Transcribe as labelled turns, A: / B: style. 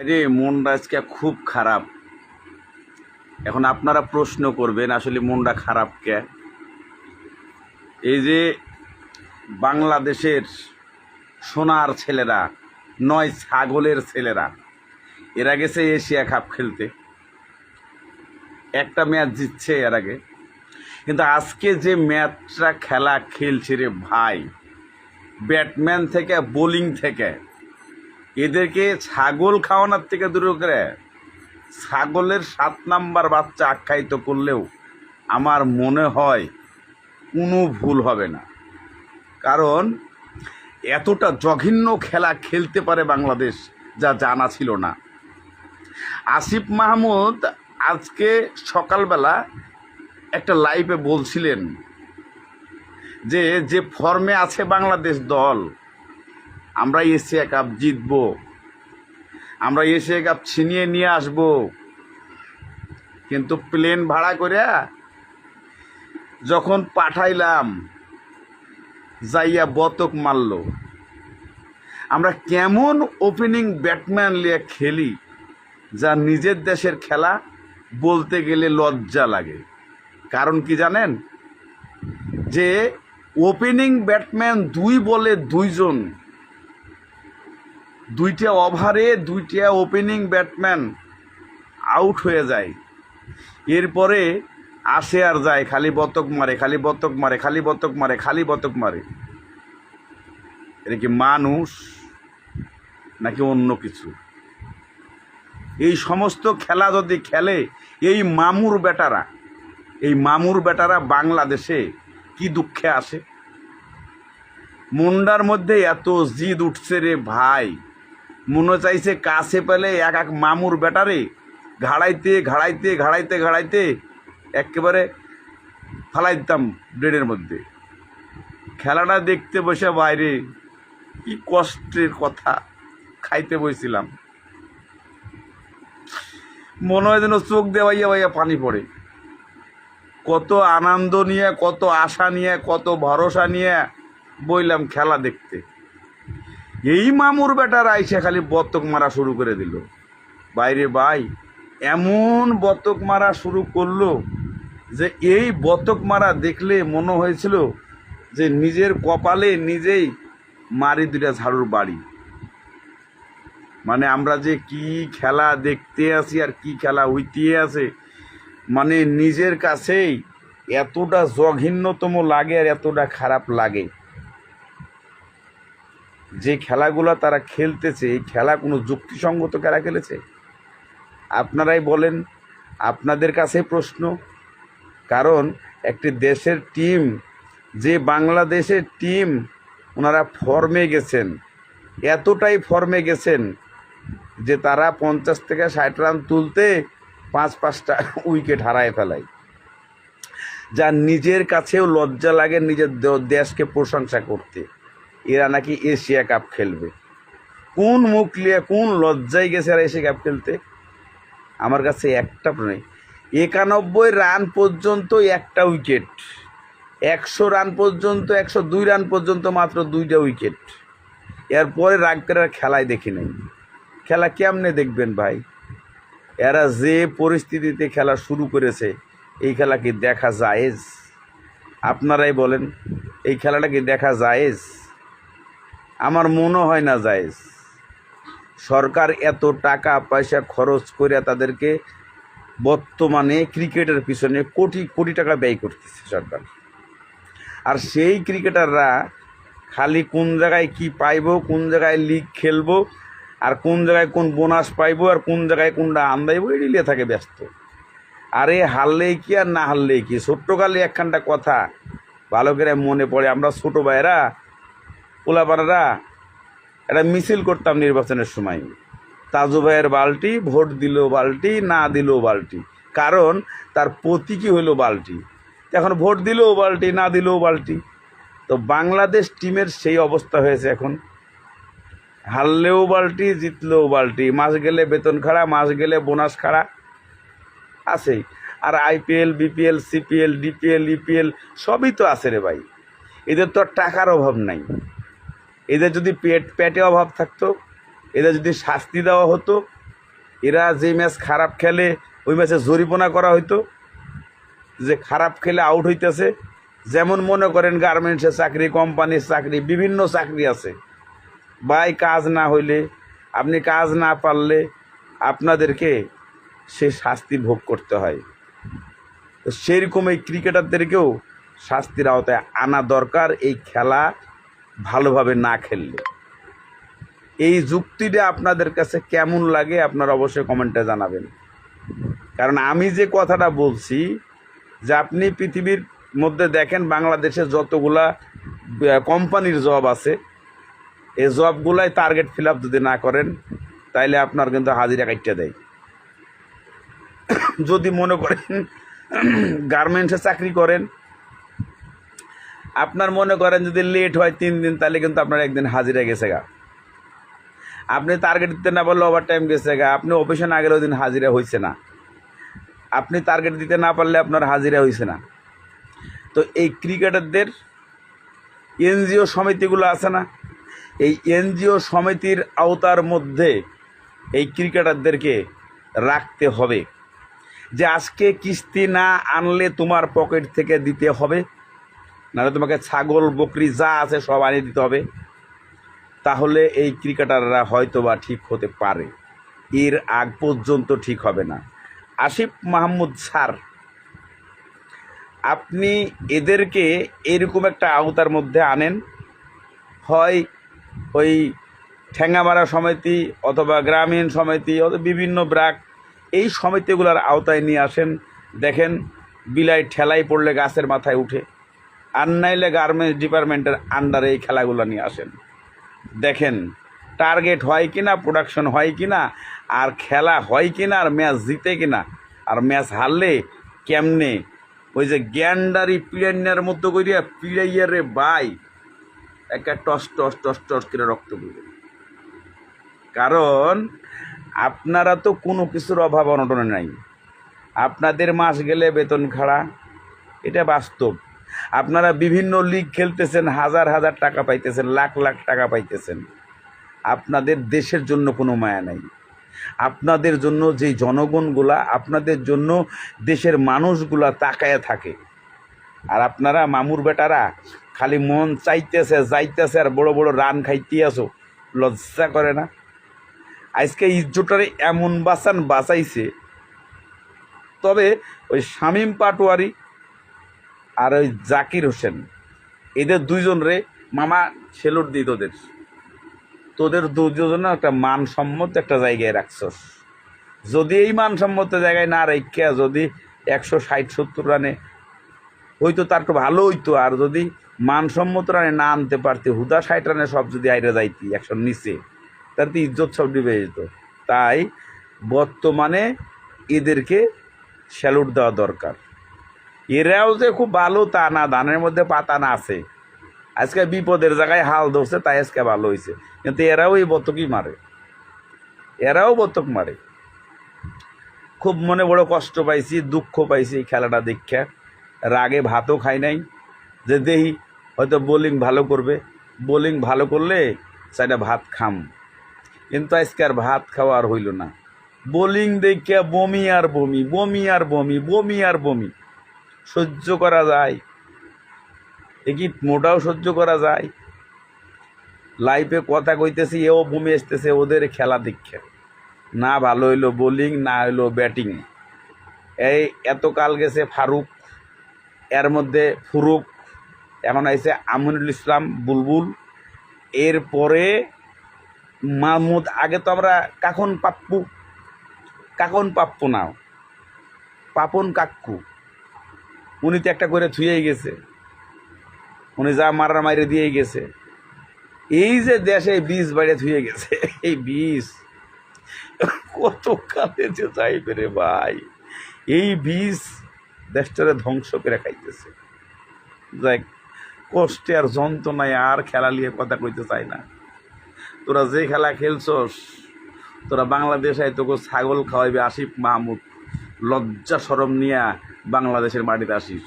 A: আরে, মনটা আজকে খুব খারাপ। এখন আপনারা প্রশ্ন করবেন, আসলে মনটা খারাপ কে? এই যে বাংলাদেশের সোনার ছেলেরা, নয় ছাগলের ছেলেরা, এরা গেছে এশিয়া কাপ খেলতে। একটা ম্যাচ জিতছে এর আগে। কিন্তু আজকে যে ম্যাচটা খেলা খেলছে রে ভাই, ব্যাটম্যান থেকে, বোলিং থেকে এদেরকে ছাগল খাওয়ানোর থেকে দূরে করে ছাগলের সাত নাম্বার বাচ্চা আখ্যায়িত করলেও আমার মনে হয় কোনো ভুল হবে না। কারণ এতটা জঘন্য খেলা খেলতে পারে বাংলাদেশ যা জানা ছিল না। আসিফ মাহমুদ আজকে সকালবেলা একটা লাইভে বলছিলেন যে যে ফর্মে আছে বাংলাদেশ দল আমরা এশিয়া কাপ জিতব। আমরা এশিয়া কাপ ছিনিয়ে নিয়ে আসব। কিন্তু প্লেন ভাড়া করে যখন পাঠাইলাম, যাইয়া বতক মারল। আমরা কেমন ওপেনিং ব্যাটম্যান লিয়ে খেলি, যা নিজের দেশের খেলা বলতে গেলে লজ্জা লাগে। কারণ কি জানেন? যে ওপেনিং ব্যাটম্যান দুই বলে দুইজন দুইটা ওভারে, দুইটা ওপেনিং ব্যাটম্যান আউট হয়ে যায়। এরপরে আসে আর যায়, খালি বতক মারে, খালি বতক মারে, খালি বতক মারে, খালি বতক মারে। এটা কি মানুষ নাকি অন্য কিছু? এই সমস্ত খেলা যদি খেলে, এই মামুর বেটারা, এই মামুর বেটারা বাংলাদেশে কি দুঃখে আসে মুন্ডার মধ্যে এত জিদ উঠছে রে ভাই। মনে চাইছে কাছে পেলে এক এক মামুর বেটারে ঘাড়াইতে ঘাড়াইতে ঘাড়াইতে ঘাড়াইতে একেবারে ফালাই দিতাম ব্রেডের মধ্যে। খেলাটা দেখতে বসে বাইরে কি কষ্টের কথা খাইতে বসছিলাম। মনে হয় যেন চোখ দিয়ে ভাইয়া ভাইয়া পানি পড়ে। কত আনন্দ নিয়ে, কত আশা নিয়ে, কত ভরসা নিয়ে বইলাম খেলা দেখতে। এই মামুর বেটার আইসে খালি বতক মারা শুরু করে দিল। বাইরে ভাই, এমন বতক মারা শুরু করল যে এই বতক মারা দেখলে মনে হয়েছিল যে নিজের কপালে নিজেই মারি দুটা ঝাড়ুর বাড়ি। মানে আমরা যে কি খেলা দেখতে আছি আর কি খেলা হইতে আছে মানে নিজের কাছেই এতটা জঘিন্যতম লাগে আর এতটা খারাপ লাগে। যে খেলাগুলো তারা খেলতেছে, এই খেলা কোনো যুক্তিসঙ্গত খেলা খেলেছে? আপনারাই বলেন, আপনাদের কাছে প্রশ্ন। কারণ একটি দেশের টিম যে বাংলাদেশের টিম ওনারা ফর্মে গেছেন। এতটাই ফর্মে গেছেন যে তারা পঞ্চাশ থেকে ষাট রান তুলতে পাঁচ পাঁচটা উইকেট হারায় ফেলায়। যা নিজের কাছেও লজ্জা লাগে, নিজের দেশকে প্রশংসা করতে। এরা নাকি এশিয়া কাপ খেলবে। কোন মুখ লিয়ে কোন লজ্জায় গেছে আর এশিয়া কাপ খেলতে? আমার কাছে একটা নেই। একানব্বই রান পর্যন্ত একটা উইকেট। একশো রান পর্যন্ত, একশো দুই রান পর্যন্ত মাত্র দুইটা উইকেট। এরপরে আর খেলায় দেখি নাই। খেলা কেমনে দেখবেন ভাই? এরা যে পরিস্থিতিতে খেলা শুরু করেছে, এই খেলা কি দেখা জায়েজ? আপনারাই বলেন, এই খেলাটা কি দেখা জায়েজ? আমার মনে হয় না জায়েজ সরকার এত টাকা, পয়সা খরচ করে তাদেরকে বর্তমানে ক্রিকেটের পিছনে কোটি কোটি টাকা ব্যয় করতেছে সরকার। আর সেই ক্রিকেটাররা খালি কোন জায়গায় কি পাইব, কোন জায়গায় লিগ খেলব, আর কোন জায়গায় কোন বোনাস পাইব, আর কোন জায়গায় কোনটা আন্দাইবো এটি নিয়ে থাকে ব্যস্ত। আরে হারলেই কি আর না হারলেই কি? ছোট্টকালে একখানটা কথা, ভালো করে মনে পড়ে। আমরা ছোটো ভাইয়েরা পোলাপানারা একটা মিছিল করতাম নির্বাচনের সময়। তাজু ভাইয়ের বালটি ভোট দিলেও বালটি না দিলেও বালটি কারণ তার প্রতীকী হইল বালটি এখন ভোট দিলেও বালটি না দিলেও বালটি তো বাংলাদেশ টিমের সেই অবস্থা হয়েছে এখন। হারলেও বালটি জিতলেও বালটি মাস গেলে বেতন খাড়া, মাস গেলে বোনাস খাড়া। আছেই। আর IPL, BPL, CPL, DPL, EPL, সবই তো আছে রে ভাই। এদের তো টাকার অভাব নাই। এদের যদি পেট, পেটে অভাব থাকতো, এদের যদি শাস্তি দেওয়া হতো, এরা যে ম্যাচ খারাপ খেলে, ওই ম্যাচে জরিপনা করা হইতো, যে খারাপ খেলে আউট হইতেছে। যেমন মনে করেন গার্মেন্টসের চাকরি কোম্পানির চাকরি, বিভিন্ন চাকরি আছে। বাই কাজ না হইলে, আপনি কাজ না পারলে আপনাদেরকে সে শাস্তি ভোগ করতে হয়। তো সেরকম এই ক্রিকেটারদেরকেও শাস্তির আওতায় আনা দরকার। এই খেলা ভালোভাবে না খেললে। এই যুক্তিটা আপনাদের কাছে কেমন লাগে আপনারা অবশ্যই কমেন্টে জানাবেন। কারণ আমি যে কথাটা বলছি, যে আপনি পৃথিবীর মধ্যে দেখেন বাংলাদেশে যতগুলা কোম্পানির জব আছে, এই জবগুলাই টার্গেট ফিল আপ যদি না করেন, তাইলে আপনার কিন্তু হাজিরা কাটতে দেয়। যদি মনে করেন গার্মেন্টসে চাকরি করেন আপনার মনে করেন যদি লেট হয় তিন দিন, তাহলে কিন্তু আপনার একদিন হাজিরা গেছে গা। আপনি টার্গেট দিতে না পারলে ওভার টাইম গেছে গা। আপনি অফিসে না গেলে দিন হাজিরা হয়েছে না। আপনি টার্গেট দিতে না পারলে আপনার হাজিরা হয়েছে না। তো এই ক্রিকেটারদের এনজিও সমিতিগুলো আছে না, এই এনজিও সমিতির আওতার মধ্যে এই ক্রিকেটারদেরকে রাখতে হবে। যে আজকে কিস্তি না আনলে তোমার পকেট থেকে দিতে হবে। নাহলে তোমাকে ছাগল, বকরি যা আছে সব আনিয়ে দিতে হবে। তাহলে এই ক্রিকেটাররা হয়তো বা ঠিক হতে পারে। এর আগ পর্যন্ত ঠিক হবে না। আসিফ মাহমুদ স্যার, আপনি এদেরকে এরকম একটা আওতার মধ্যে আনেন? হয় ওই ঠ্যাঙ্গামারা সমিতি অথবা গ্রামীণ সমিতি অথবা বিভিন্ন ব্রাক, এই সমিতিগুলোর আওতায় নিয়ে আসেন, দেখেন, বিলাই ঠেলাই পড়লে গাছের মাথায় উঠে। আর নাইলে গার্মেন্টস ডিপার্টমেন্টের আন্ডারে এই খেলাগুলো নিয়ে আসেন। দেখেন টার্গেট হয় কিনা প্রোডাকশন হয় কিনা, আর খেলা হয় কিনা, আর ম্যাচ জিতে কিনা, আর ম্যাচ হারলে কেমনে? ওই যে গ্যান্ডারি পিড়াইয়ার মতো করিয়া পিড়াইয়া রে বাই, একটা টস টস টস টস করে রক্ত পড়বে। কারণ আপনারা তো কোনো কিছুর অভাব অনটনে নাই। আপনাদের মাস গেলে বেতন খাড়া, এটা বাস্তব। আপনারা বিভিন্ন লিগ খেলতেছেন, হাজার হাজার টাকা পাইতেছেন, লাখ লাখ টাকা পাইতেছেন। আপনাদের দেশের জন্য কোনো মায়া নাই। আপনাদের জন্য যে জনগণগুলা, আপনাদের জন্য দেশের মানুষগুলা তাকায় থাকে। আর আপনারা মামুর বেটারা, খালি মন চাইতেছে, যাইতেছে আর বড় বড় রান খাইতে আসো লজ্জা করে না? আজকে ইজ্জতটারে এমন বাসান বাঁচাইছে। তবে ওই শামীম পাটোয়ারি আর ওই জাকির হোসেন। এদের দুইজন রে মামা সেলুট দিই তোদের। তোদের দুজন একটা মানসম্মত একটা জায়গায় রাখছস। যদি এই মানসম্মত জায়গায় না রেখে যদি একশো ষাট সত্তর রানে হয়তো তার একটু ভালো হইতো। আর যদি মানসম্মত রানে না আনতে পারতে, হুদা ষাট রানে সব যদি আইরে যাইতি একশো নিচে, তার তো ইজ্জত সব ডুবে যেত। তাই বর্তমানে এদেরকে স্যালুট দেওয়া দরকার। এরাও যে খুব ভালো তা না, ধানের মধ্যে পাতা না আছে। আজকে বিপদের জায়গায় হাল ধরছে, তাই আজকে ভালো হয়েছে কিন্তু এরাও এই বতকই মারে। এরাও বতক মারে। খুব মনে বড় কষ্ট পাইছি, দুঃখ পাইছি এই খেলাটা দেখে। রাগে ভাতও খাই নাই। যে দেহি হয়তো বোলিং ভালো করবে। বোলিং ভালো করলে সেটা ভাত খাম। কিন্তু আজকে আর ভাত খাওয়া আর হইল না। বোলিং দেখে বমি আর বমি বমি আর বমি বমি আর বমি। সহ্য করা যায়। এ কি মোটাও সহ্য করা যায়। লাইফে কথা কইতেছি, এও বমি আসতেছে, ওদের খেলা দেখে। না ভালো হইল বোলিং না হইল ব্যাটিং এই এত কাল গেছে ফারুক, এর মধ্যে ফুরুক, এখন আইছে আমিনুল ইসলাম, বুলবুল। এরপরে মাহমুদ, আগে তো আমরা কাকন পাপ্পু কাকন পাপ্পু নাও, পাপন কাক্কু উনি তো একটা করে থুয়েই গেছে। উনি যা মারার মাইরে দিয়েই গেছে। এই যে দেশে বীজ বাইরে থুয়ে গেছে, এই বীজ। কত কালে যে যাইবে রে ভাই। এই বীজ দেশটারে ধ্বংস করে খাইতেছে। যাই কষ্টে আর যন্ত্রণায় আর খেলা নিয়ে কথা কইতে চাই না। তোরা যে খেলা খেলছস, তোরা বাংলাদেশ আয় তোকে ছাগল খাওয়াইবে আসিফ মাহমুদ। লজ্জা সরম নিয়া বাংলাদেশের মাটিতে আসিস।